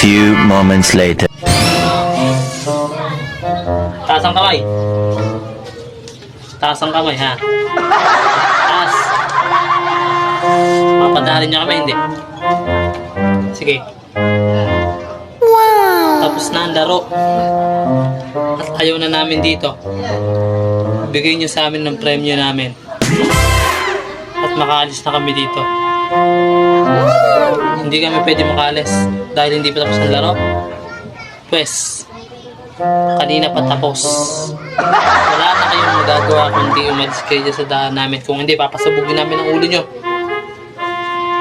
few moments later. Taas ang kamay. Taas ang kamay, ha? Taas. Papadalin niyo kami, hindi? Sige. Tapos na ang laro. At ayaw na namin dito. Bigay niyo sa amin ng premyo namin. At makaalis na kami dito. Hindi kami pwede makaalis dahil hindi pa tapos ang laro. Pwes, kanina pa tapos. Wala na kayong magagawa kundi umalis kayo sa daan namin. Kung hindi, papasabugin namin ang ulo nyo.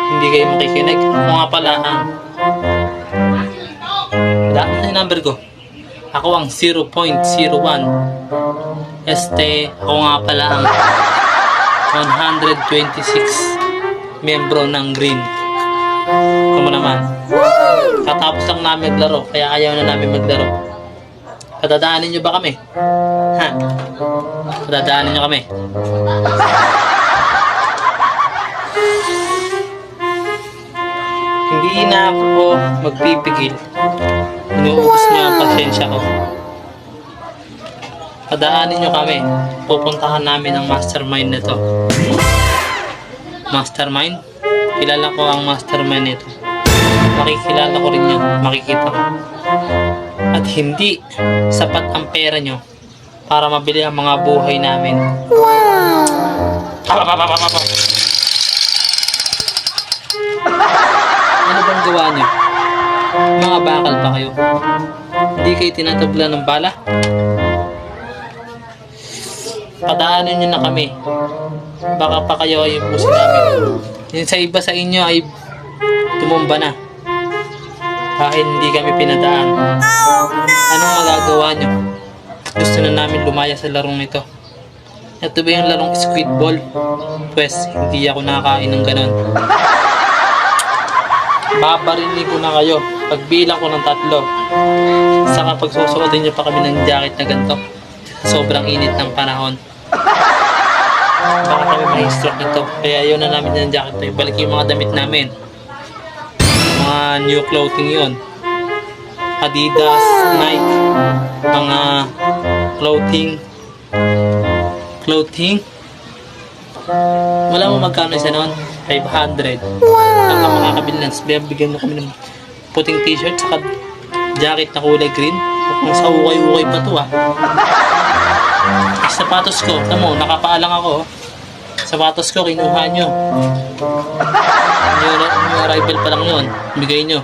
Hindi kayo makikinig. Ako nga pala ang... Wala na yung number ko. Ako ang 0.01. Este, ako nga pala ang 126 membro ng Green. Kamu naman. Katapos lang namin maglaro, kaya ayaw na namin maglaro. Patadaanin nyo ba kami? Ha? Patadaanin nyo kami. Hindi na ako magpipigil. Inuubos niyo ang pasensya ko. Padaanin nyo kami. Pupuntahan namin ang mastermind nito. Mastermind? Kilala ko ang mastermind nito. Makikilala ko rin yun. Makikita ko. At hindi sapat ang pera nyo para mabili ang mga buhay namin. Wow! Ano bang gawa nyo? Mga bakal pa kayo. Hindi kayo tinatabla ng bala? Padaanan nyo na kami. Baka pa kayo ay ubusin namin. Yung sa iba sa inyo ay tumumba na. Dahil hindi kami pinadaan. Anong magagawa nyo? Gusto na namin lumaya sa larong ito. Ito ba yung larong squid ball? Pwes, hindi ako nakakain ng ganon. Babarinig ko na kayo. Pagbilang ko ng tatlo. Saka pagsusuotin nyo pa kami ng jacket na ganito. Sobrang init ng panahon. Baka kami ma-stroke nito. Kaya ayaw na namin ng jacket na ibalik yung mga damit namin. Mga new clothing yon Adidas, Nike, mga clothing, clothing. Wala mo magkano isa noon? 500. Wow! Ang makakabili ng sbeb, bigyan mo kami ng puting t-shirt saka jacket na kulay green. Kung sa ukay-ukay pa to ah. Sapatos ko, alam mo, nakapaalang ako. oh. Sapatos ko, kinuha nyo. Yung arrival pa lang yun, bigay nyo.